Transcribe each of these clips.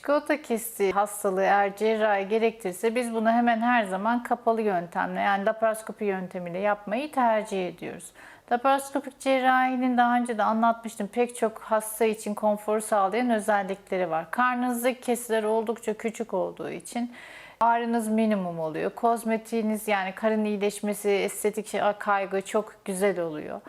Çikolata kisti hastalığı eğer cerrahi gerektirirse biz bunu hemen her zaman kapalı yöntemle yani laparoskopi yöntemiyle yapmayı tercih ediyoruz. Laparoskopik cerrahinin daha önce de anlatmıştım pek çok hasta için konforu sağlayan özellikleri var. Karnınızdaki kesiler oldukça küçük olduğu için ağrınız minimum oluyor. Kozmetiğiniz yani karın iyileşmesi, estetik şey- kaygı çok güzel oluyor.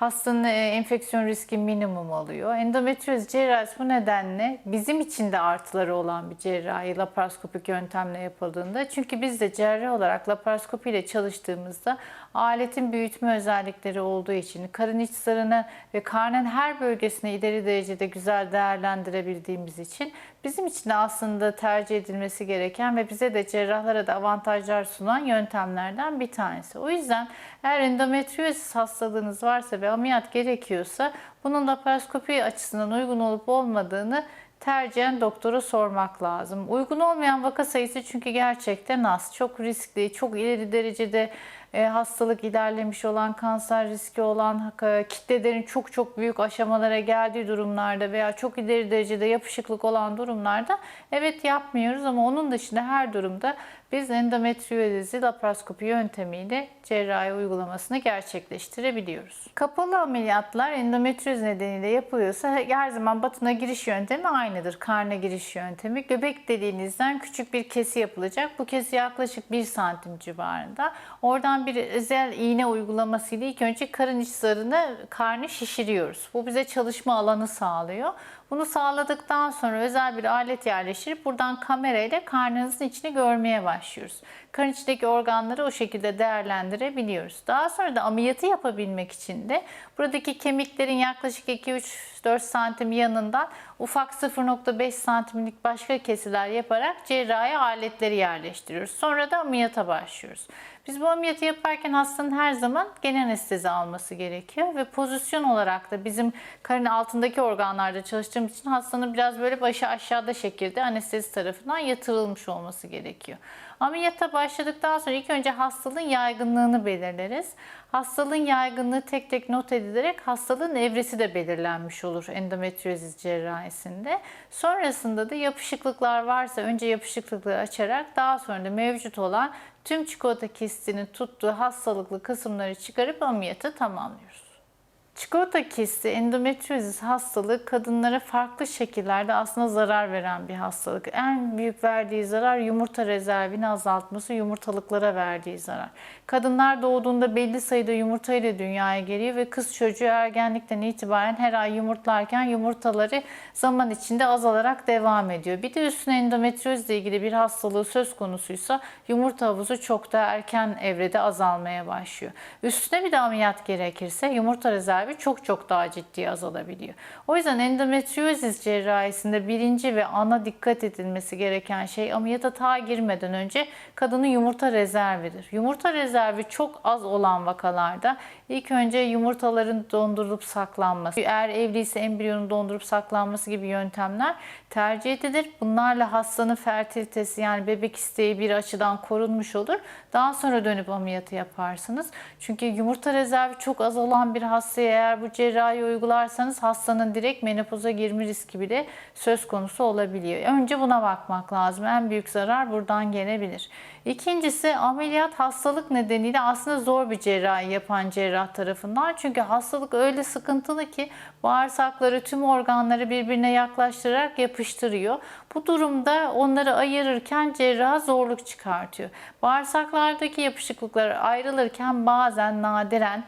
Hastanın e, enfeksiyon riski minimum oluyor. Endometrioz cerrahisi bu nedenle bizim için de artıları olan bir cerrahi laparoskopik yöntemle yapıldığında. Çünkü biz de cerrah olarak laparoskopi ile çalıştığımızda aletin büyütme özellikleri olduğu için karın iç zarını ve karnın her bölgesine ileri derecede güzel değerlendirebildiğimiz için bizim için de aslında tercih edilmesi gereken ve bize de cerrahlara da avantajlar sunan yöntemlerden bir tanesi. O yüzden eğer endometriosis hastalığınız varsa ve ameliyat gerekiyorsa bunun laparoskopi açısından uygun olup olmadığını tercihen doktora sormak lazım. Uygun olmayan vaka sayısı çünkü gerçekten az. Çok riskli, çok ileri derecede e, hastalık ilerlemiş olan, kanser riski olan, e, kitlelerin çok çok büyük aşamalara geldiği durumlarda veya çok ileri derecede yapışıklık olan durumlarda evet yapmıyoruz ama onun dışında her durumda biz endometriyolizi laparoskopi yöntemiyle cerrahi uygulamasını gerçekleştirebiliyoruz. Kapalı ameliyatlar endometrioz nedeniyle yapılıyorsa her zaman batına giriş yöntemi aynıdır. Karna giriş yöntemi. Göbek deliğinizden küçük bir kesi yapılacak. Bu kesi yaklaşık 1 santim civarında. Oradan bir özel iğne uygulamasıyla ilk önce karın iç zarını, karnı şişiriyoruz. Bu bize çalışma alanı sağlıyor. Bunu sağladıktan sonra özel bir alet yerleştirip buradan kamerayla karnınızın içini görmeye başlıyoruz. Karın içindeki organları o şekilde değerlendirebiliyoruz. Daha sonra da ameliyatı yapabilmek için de buradaki kemiklerin yaklaşık 2-3-4 santim yanından ufak 0.5 santimlik başka kesiler yaparak cerrahi aletleri yerleştiriyoruz. Sonra da ameliyata başlıyoruz. Biz bu ameliyatı yaparken hastanın her zaman genel anestezi alması gerekiyor ve pozisyon olarak da bizim karın altındaki organlarda çalıştığımız için hastanın biraz böyle başı aşağıda şekilde anestezi tarafından yatırılmış olması gerekiyor. Ameliyata başladıktan sonra ilk önce hastalığın yaygınlığını belirleriz. Hastalığın yaygınlığı tek tek not edilerek hastalığın evresi de belirlenmiş olur endometriozis cerrahisinde. Sonrasında da yapışıklıklar varsa önce yapışıklıkları açarak daha sonra da mevcut olan tüm çikolata kistinin tuttuğu hastalıklı kısımları çıkarıp ameliyatı tamamlıyoruz. Çikolata kisti, endometriozis hastalığı kadınlara farklı şekillerde aslında zarar veren bir hastalık. En büyük verdiği zarar yumurta rezervini azaltması, yumurtalıklara verdiği zarar. Kadınlar doğduğunda belli sayıda yumurta ile dünyaya geliyor ve kız çocuğu ergenlikten itibaren her ay yumurtlarken yumurtaları zaman içinde azalarak devam ediyor. Bir de üstüne endometriozle ilgili bir hastalığı söz konusuysa yumurta havuzu çok da erken evrede azalmaya başlıyor. Üstüne bir de ameliyat gerekirse yumurta rezervi çok çok daha ciddi azalabiliyor. O yüzden endometriozis cerrahisinde birinci ve ana dikkat edilmesi gereken şey ameliyata ta girmeden önce kadının yumurta rezervidir. Yumurta rezervi çok az olan vakalarda ilk önce yumurtaların dondurup saklanması, eğer evliyse embriyonun dondurup saklanması gibi yöntemler tercih edilir. Bunlarla hastanın fertilitesi yani bebek isteği bir açıdan korunmuş olur. Daha sonra dönüp ameliyatı yaparsınız. Çünkü yumurta rezervi çok az olan bir hastaya eğer bu cerrahi uygularsanız hastanın direkt menopoza girme riski bile söz konusu olabiliyor. Önce buna bakmak lazım. En büyük zarar buradan gelebilir. İkincisi ameliyat hastalık nedeniyle aslında zor bir cerrahi yapan cerrah tarafından. Çünkü hastalık öyle sıkıntılı ki bağırsakları tüm organları birbirine yaklaştırarak yapıştırıyor. Bu durumda onları ayırırken cerrah zorluk çıkartıyor. Bağırsaklardaki yapışıklıklar ayrılırken bazen nadiren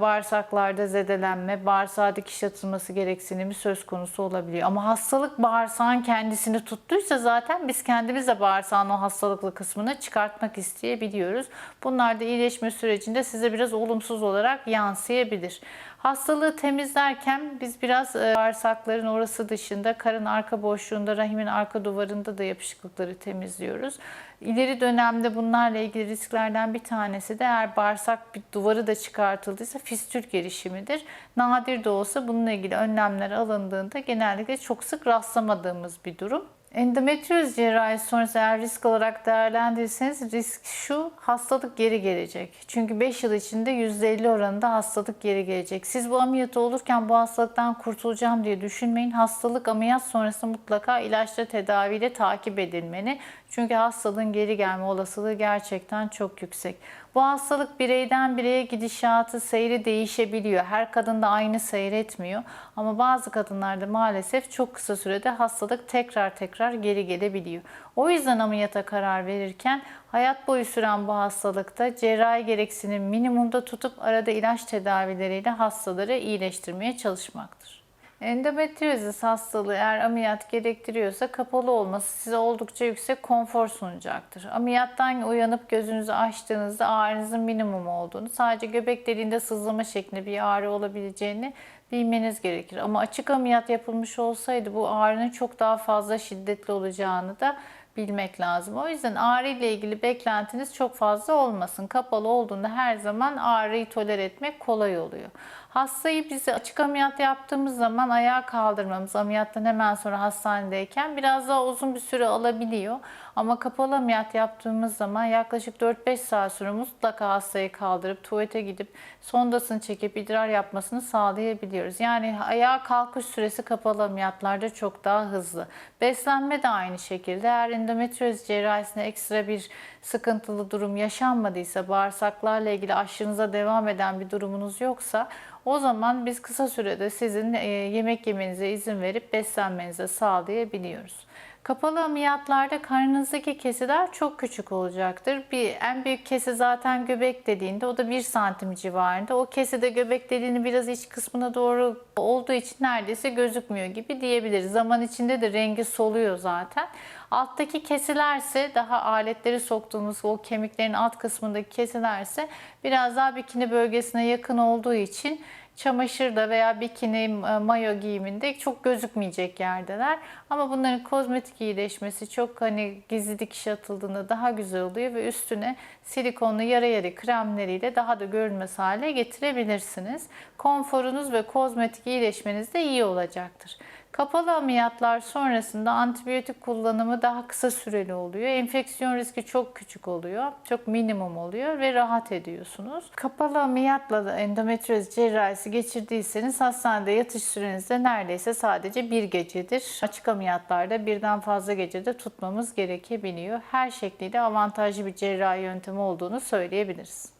bağırsaklarda zedelenme, bağırsağa dikiş atılması gereksinimi söz konusu olabiliyor. Ama hastalık bağırsağın kendisini tuttuysa zaten biz kendimiz de bağırsağın o hastalıklı kısmını çıkartmak isteyebiliyoruz. Bunlar da iyileşme sürecinde size biraz olumsuz olarak yansıyabilir. Hastalığı temizlerken biz biraz e, bağırsakların orası dışında karın arka boşluğunda, rahimin arka duvarında da yapışıklıkları temizliyoruz. İleri dönemde bunlarla ilgili risklerden bir tanesi de eğer bağırsak bir duvarı da çıkartıldıysa fistül gelişimidir. Nadir de olsa bununla ilgili önlemler alındığında genellikle çok sık rastlamadığımız bir durum. Endometrioz cerrahisi sonrası eğer risk olarak değerlendirirseniz risk şu hastalık geri gelecek. Çünkü 5 yıl içinde %50 oranında hastalık geri gelecek. Siz bu ameliyatı olurken bu hastalıktan kurtulacağım diye düşünmeyin. Hastalık ameliyat sonrası mutlaka ilaçla tedaviyle takip edilmeli. Çünkü hastalığın geri gelme olasılığı gerçekten çok yüksek. Bu hastalık bireyden bireye gidişatı, seyri değişebiliyor. Her kadında aynı seyretmiyor. Ama bazı kadınlarda maalesef çok kısa sürede hastalık tekrar tekrar geri gelebiliyor. O yüzden ameliyata karar verirken hayat boyu süren bu hastalıkta cerrahi gereksinim minimumda tutup arada ilaç tedavileriyle hastaları iyileştirmeye çalışmaktır. Endometriozis hastalığı eğer ameliyat gerektiriyorsa kapalı olması size oldukça yüksek konfor sunacaktır. Ameliyattan uyanıp gözünüzü açtığınızda ağrınızın minimum olduğunu, sadece göbek deliğinde sızlama şeklinde bir ağrı olabileceğini bilmeniz gerekir. Ama açık ameliyat yapılmış olsaydı bu ağrının çok daha fazla şiddetli olacağını da bilmek lazım. O yüzden ağrı ile ilgili beklentiniz çok fazla olmasın. Kapalı olduğunda her zaman ağrıyı tolere etmek kolay oluyor. Hastayı bize açık ameliyat yaptığımız zaman ayağa kaldırmamız ameliyattan hemen sonra hastanedeyken biraz daha uzun bir süre alabiliyor. Ama kapalı ameliyat yaptığımız zaman yaklaşık 4-5 saat sonra mutlaka hastayı kaldırıp tuvalete gidip sondasını çekip idrar yapmasını sağlayabiliyoruz. Yani ayağa kalkış süresi kapalı ameliyatlarda çok daha hızlı. Beslenme de aynı şekilde. Eğer endometrioz cerrahisinde ekstra bir sıkıntılı durum yaşanmadıysa, bağırsaklarla ilgili aşınıza devam eden bir durumunuz yoksa o zaman biz kısa sürede sizin e, yemek yemenize izin verip beslenmenize sağlayabiliyoruz. Kapalı ameliyatlarda karnınızdaki kesiler çok küçük olacaktır. Bir en büyük kesi zaten göbek deliğinde. O da 1 santim civarında. O kesi de göbek deliğinin biraz iç kısmına doğru olduğu için neredeyse gözükmüyor gibi diyebiliriz. Zaman içinde de rengi soluyor zaten. Alttaki kesilerse daha aletleri soktuğumuz o kemiklerin alt kısmındaki kesilerse biraz daha bikini bölgesine yakın olduğu için çamaşırda veya bikini e, mayo giyiminde çok gözükmeyecek yerdeler. Ama bunların kozmetik iyileşmesi çok hani gizli dikiş atıldığında daha güzel oluyor ve üstüne silikonlu yara yara kremleriyle daha da görünmez hale getirebilirsiniz. Konforunuz ve kozmetik iyileşmeniz de iyi olacaktır. Kapalı ameliyatlar sonrasında antibiyotik kullanımı daha kısa süreli oluyor. Enfeksiyon riski çok küçük oluyor. Çok minimum oluyor ve rahat ediyorsunuz. Kapalı ameliyatla da endometrioz cerrahisi geçirdiyseniz hastanede yatış süreniz de neredeyse sadece bir gecedir. Açık ameliyatlarda birden fazla gecede tutmamız gerekebiliyor. Her şekliyle avantajlı bir cerrahi yöntemi olduğunu söyleyebiliriz.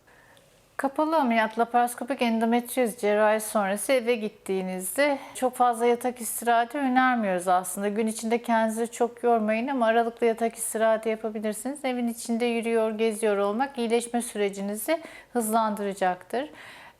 Kapalı ameliyat laparoskopik endometrioz cerrahi sonrası eve gittiğinizde çok fazla yatak istirahati önermiyoruz aslında. Gün içinde kendinizi çok yormayın ama aralıklı yatak istirahati yapabilirsiniz. Evin içinde yürüyor, geziyor olmak iyileşme sürecinizi hızlandıracaktır.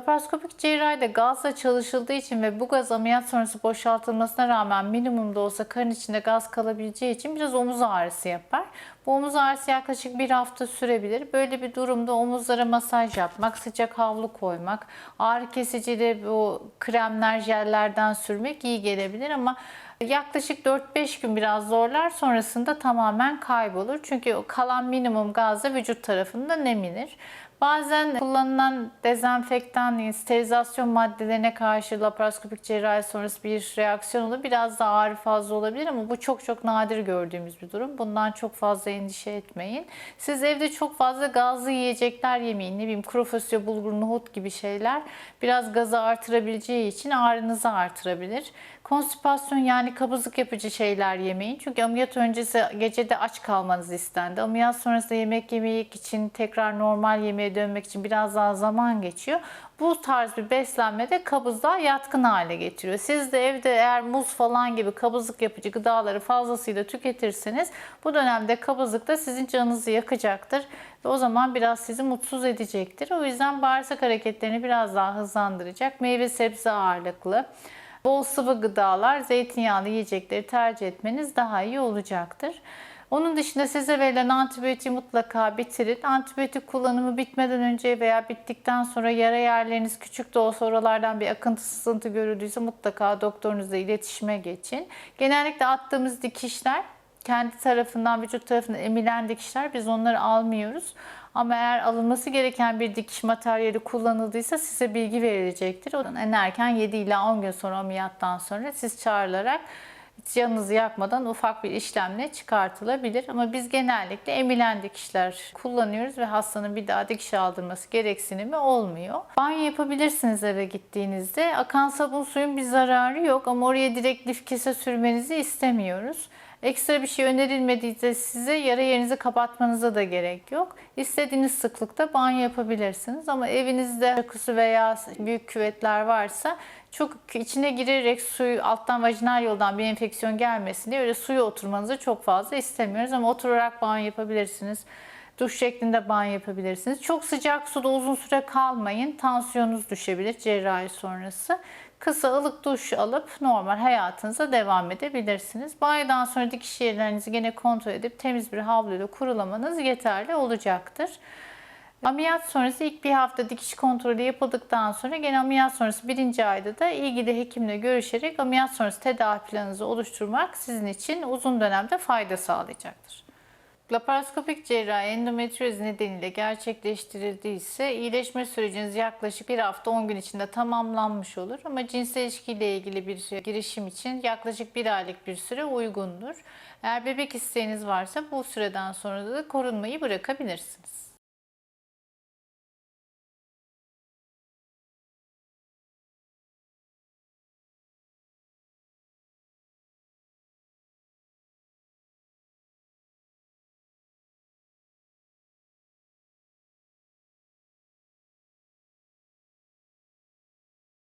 Laparoskopik cerrahide gazla çalışıldığı için ve bu gaz ameliyat sonrası boşaltılmasına rağmen minimum da olsa karın içinde gaz kalabileceği için biraz omuz ağrısı yapar. Bu omuz ağrısı yaklaşık bir hafta sürebilir. Böyle bir durumda omuzlara masaj yapmak, sıcak havlu koymak, ağrı kesiciyle bu kremler, jellerden sürmek iyi gelebilir ama Yaklaşık 4-5 gün biraz zorlar sonrasında tamamen kaybolur. Çünkü kalan minimum gaz da vücut tarafından emilir. Bazen kullanılan dezenfektan, sterilizasyon maddelerine karşı laparoskopik cerrahi sonrası bir reaksiyon olur. Biraz da ağrı fazla olabilir ama bu çok çok nadir gördüğümüz bir durum. Bundan çok fazla endişe etmeyin. Siz evde çok fazla gazlı yiyecekler yemeyin. Ne bileyim kuru fasulye, bulgur, nohut gibi şeyler biraz gazı artırabileceği için ağrınızı artırabilir. Konstipasyon yani kabızlık yapıcı şeyler yemeyin. Çünkü ameliyat öncesi gecede aç kalmanız istendi. Ameliyat sonrasında yemek yemek için tekrar normal yemeğe dönmek için biraz daha zaman geçiyor. Bu tarz bir beslenme de kabızlığa yatkın hale getiriyor. Siz de evde eğer muz falan gibi kabızlık yapıcı gıdaları fazlasıyla tüketirseniz bu dönemde kabızlık da sizin canınızı yakacaktır. Ve o zaman biraz sizi mutsuz edecektir. O yüzden bağırsak hareketlerini biraz daha hızlandıracak. Meyve sebze ağırlıklı. Bol sıvı gıdalar, zeytinyağlı yiyecekleri tercih etmeniz daha iyi olacaktır. Onun dışında size verilen antibiyotiği mutlaka bitirin. Antibiyotik kullanımı bitmeden önce veya bittikten sonra yara yerleriniz küçük de olsa oralardan bir akıntı sızıntı görüldüyse mutlaka doktorunuzla iletişime geçin. Genellikle attığımız dikişler kendi tarafından, vücut tarafından emilen dikişler biz onları almıyoruz. Ama eğer alınması gereken bir dikiş materyali kullanıldıysa size bilgi verilecektir. O en erken 7 ila 10 gün sonra ameliyattan sonra siz çağrılarak canınızı yakmadan ufak bir işlemle çıkartılabilir. Ama biz genellikle emilen dikişler kullanıyoruz ve hastanın bir daha dikiş aldırması gereksinimi olmuyor. Banyo yapabilirsiniz eve gittiğinizde. Akan sabun suyun bir zararı yok ama oraya direkt lif kese sürmenizi istemiyoruz. Ekstra bir şey önerilmediyse size yara yerinizi kapatmanıza da gerek yok. İstediğiniz sıklıkta banyo yapabilirsiniz ama evinizde jacuzzi veya büyük küvetler varsa çok içine girerek suyu alttan vajinal yoldan bir enfeksiyon gelmesin diye öyle suya oturmanızı çok fazla istemiyoruz ama oturarak banyo yapabilirsiniz. Duş şeklinde banyo yapabilirsiniz. Çok sıcak suda uzun süre kalmayın. Tansiyonunuz düşebilir cerrahi sonrası. Kısa ılık duş alıp normal hayatınıza devam edebilirsiniz. Banyodan sonra dikiş yerlerinizi gene kontrol edip temiz bir havluyla kurulamanız yeterli olacaktır. Ameliyat sonrası ilk bir hafta dikiş kontrolü yapıldıktan sonra gene ameliyat sonrası birinci ayda da ilgili hekimle görüşerek ameliyat sonrası tedavi planınızı oluşturmak sizin için uzun dönemde fayda sağlayacaktır. Laparoskopik cerrahi endometrioz nedeniyle gerçekleştirildiyse iyileşme süreciniz yaklaşık bir hafta 10 gün içinde tamamlanmış olur. Ama cinsel ilişkiyle ilgili bir girişim için yaklaşık bir aylık bir süre uygundur. Eğer bebek isteğiniz varsa bu süreden sonra da korunmayı bırakabilirsiniz.